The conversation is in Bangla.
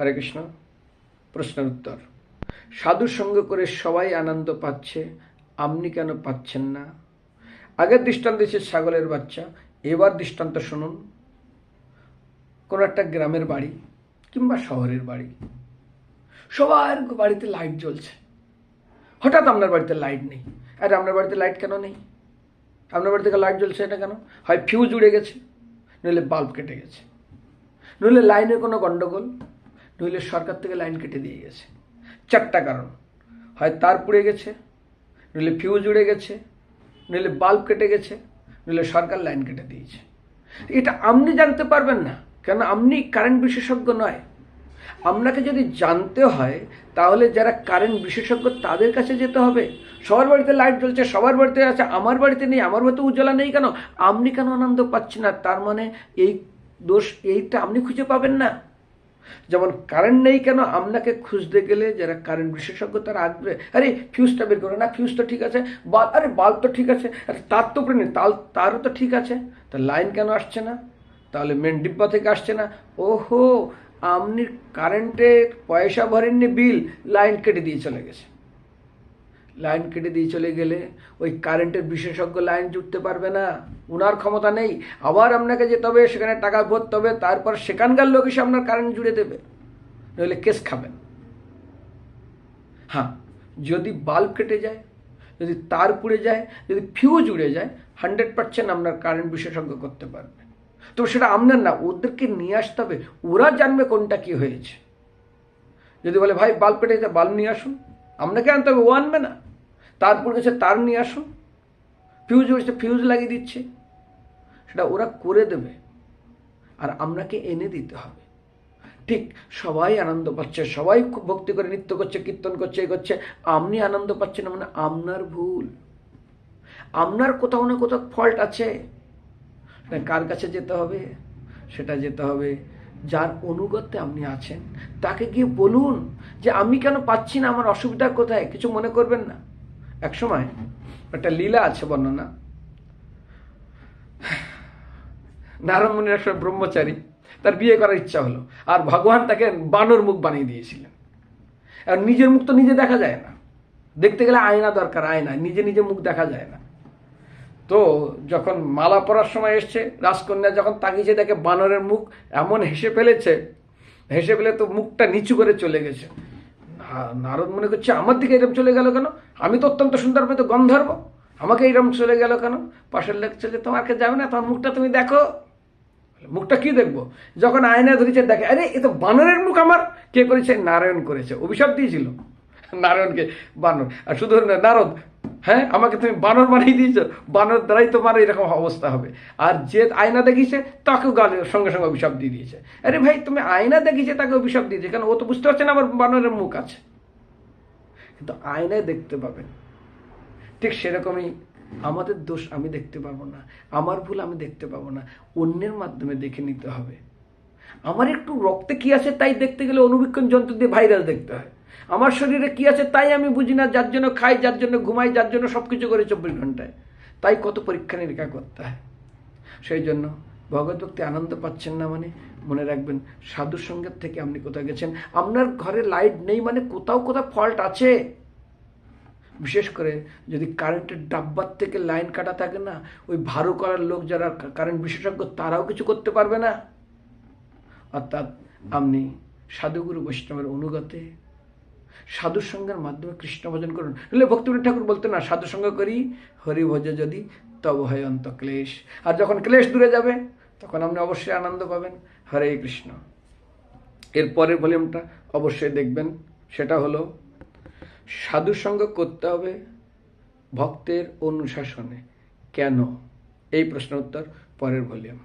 হরে কৃষ্ণ, প্রশ্নের উত্তর। সাধুর সঙ্গ করে সবাই আনন্দ পাচ্ছে, আপনি কেন পাচ্ছেন না? আগের দৃষ্টান্ত দিচ্ছে ছাগলের বাচ্চা, এবার দৃষ্টান্ত শুনুন। কোনো একটা গ্রামের বাড়ি কিংবা শহরের বাড়ি, সবার বাড়িতে লাইট জ্বলছে। হঠাৎ আপনার বাড়িতে লাইট নেই। আরে আপনার বাড়িতে লাইট কেন নেই? আপনার বাড়ি থেকে লাইট জ্বলছে এটা কেন? হয় ফিউজ উড়ে গেছে, নইলে বাল্ব কেটে গেছে। নইলে লাইনের কোনো গণ্ডগোল নইলে সরকার থেকে লাইন কেটে দিয়ে গেছে। চারটা কারণ। হয় তার পুড়ে গেছে, নইলে ফিউজ উড়ে গেছে, নইলে বাল্ব কেটে গেছে, নইলে সরকার লাইন কেটে দিয়েছে। এটা আপনি জানতে পারবেন না কেন আপনি কারেন্ট বিশেষজ্ঞ নয়। আপনাকে যদি জানতে হয়, তাহলে যারা কারেন্ট বিশেষজ্ঞ তাদের কাছে যেতে হবে। সবার বাড়িতে লাইট জ্বলছে, সবার বাড়িতে আছে, আমার বাড়িতে নেই, আমার বাড়িতে উজ্জ্বলা নেই কেন? আপনি কেন আনন্দ পাচ্ছেন না? তার মানে এই দোষ, এইটা আপনি খুঁজে পাবেন না। যেমন কারেন্ট নেই কেন? আপনাকে খুঁজতে গেলে যারা কারেন্ট বিশেষজ্ঞ তারা আসবে। আরে ফিউজটা বের করো। না ফিউজ তো ঠিক আছে। বাল আরে, বাল্ব তো ঠিক আছে। আরে তার তো উপরে নেই। তাল, তারও তো ঠিক আছে। তা লাইন কেন আসছে না? তাহলে মেন ডিব্বা থেকে আসছে না। ওহো, আপনি কারেন্টের পয়সা ভরেননি বিল লাইন কেটে দিয়ে চলে গেছে। লাইন কেটে দিয়ে চলে গেলে ওই কারেন্টের বিশেষজ্ঞ লাইন জুটতে পারবে না। ওনার ক্ষমতা নেই। আবার আপনাকে যেতে হবে সেখানে টাকা ভরতে হবে তারপর সেখানকার লোক এসে আপনার কারেন্ট জুড়ে দেবে। নইলে কেস খাবেন। হ্যাঁ যদি বাল্ব কেটে যায়, যদি তার পুড়ে যায়, যদি ফিউজ উড়ে যায় হান্ড্রেড পার্সেন্ট আপনার কারেন্ট বিশেষজ্ঞ করতে পারবে। তো সেটা আপনার না, ওদেরকে নিয়ে আসতে হবে। ওরা জানবে কোনটা কি হয়েছে। যদি বলে, ভাই, বাল্ব পেটে গেছে বাল্ব নিয়ে আসুন। আপনাকে আনতে হবে, ও আনবে না। তারপর গেছে, তার নিয়ে আসুন। ফিউজ হয়েছে ফিউজ লাগিয়ে দিচ্ছে। সেটা ওরা করে দেবে। আর আপনাকে এনে দিতে হবে। ঠিক সবাই আনন্দ পাচ্ছে, সবাই ভক্তি করে নৃত্য করছে, কীর্তন করছে, এ করছে। আপনি আনন্দ পাচ্ছেন মানে আপনার ভুল। আপনার কোথাও না কোথাও ফল্ট আছে। কার কাছে যেতে হবে? সেটা যেতে হবে যার অনুগত্যে আপনি আছেন। তাকে গিয়ে বলুন যে, আমি কেন পাচ্ছি না? আমার অসুবিধা কোথায়? কিছু মনে করবেন না। এক সময় একটা লীলা আছে বর্ণনা। নারায়ণ মুনির এক সময় ব্রহ্মচারী, তার বিয়ে করার ইচ্ছা হলো, আর ভগবান তাকে বানর মুখ বানিয়ে দিয়েছিলেন। আর নিজের মুখ তো নিজে দেখা যায় না। দেখতে গেলে আয়না দরকার আয়না নিজে নিজে মুখ দেখা যায় না। তো যখন মালা পরার সময় এসছে, রাজকন্যা যখন তাকিয়েছে, দেখে বানরের মুখ এমন হেসে ফেলেছে, হেসে ফেলে তো মুখটা নিচু করে চলে গেছে। নারদ মনে করছে, আমার দিকে এরকম চলে গেল কেন? আমি তো অত্যন্ত সুন্দর তো গন্ধর্ব, আমাকে এরকম চলে গেল কেন? পাশের লোক চলে তোমাকে যাবে না? তোমার মুখটা তুমি দেখো। মুখটা কি দেখব? যখন আয়না ধরেছে দেখে, আরে, এ তো বানরের মুখ আমার। কে করেছে? নারায়ণ করেছে। অভিশাপ দিয়েছিল। নারায়ণকে বানর। আর শুধু নারদ হ্যাঁ আমাকে তুমি বানর বানিয়ে দিয়েছ। বানর দ্বারাই তোমার এরকম অবস্থা হবে। আর যে আয়না দেখিয়েছে, তাকেও গাল, সঙ্গে সঙ্গে অভিশাপ দিয়ে দিয়েছে। আরে ভাই, তুমি আয়না দেখিয়েছে, তাকে অভিশাপ দিয়েছে। কারণ ও তো বুঝতে পারছে না আমার বানরের মুখ আছে। কিন্তু আয়নায় দেখতে পাবেন, ঠিক সেরকমই আমাদের দোষ আমি দেখতে পাবো না, আমার ভুল আমি দেখতে পাবো না, অন্যের মাধ্যমে দেখে নিতে হবে। আমার একটু রক্তে কি আছে তাই দেখতে গেলে অনুবীক্ষণ যন্ত্র দিয়ে ভাইরাস দেখতে হয়। আমার শরীরে কি আছে তাই আমি বুঝি না, যার জন্য খাই, যার জন্য ঘুমাই, যার জন্য সব কিছু করে চব্বিশ ঘন্টায়। তাই কত পরীক্ষা নিরীক্ষা করতে হয়। সেই জন্য ভগবত ভক্তি আনন্দ পাচ্ছেন না মানে মনে রাখবেন সাধু সঙ্গের থেকে আপনি কোথাও গেছেন? আপনার ঘরে লাইট নেই মানে কোথাও কোথাও ফল্ট আছে। বিশেষ করে যদি কারেন্টের ডাব্বার থেকে লাইন কাটা থাকে না, ওই ভারু করার লোক যারা কারেন্ট বিশেষজ্ঞ, তারাও কিছু করতে পারবে না। অর্থাৎ আপনি সাধুগুরু বৈষ্ণবের অনুগতে সাধুর সঙ্গের মাধ্যমে কৃষ্ণ ভজন করুন। হলে ভক্তিবিনোদ ঠাকুর বলতেন না, সাধু সঙ্গ করি, হরি ভোজে যদি, তব হয় অন্ত ক্লেশ। আর যখন ক্লেশ দূরে যাবে, তখন আপনি অবশ্যই আনন্দ পাবেন। হরে কৃষ্ণ। এর পরের ভলিউমটা অবশ্যই দেখবেন, সেটা হলো সাধু সঙ্গ করতে হবে ভক্তের অনুশাসনে। কেন? এই প্রশ্ন উত্তর পরের ভলিউম।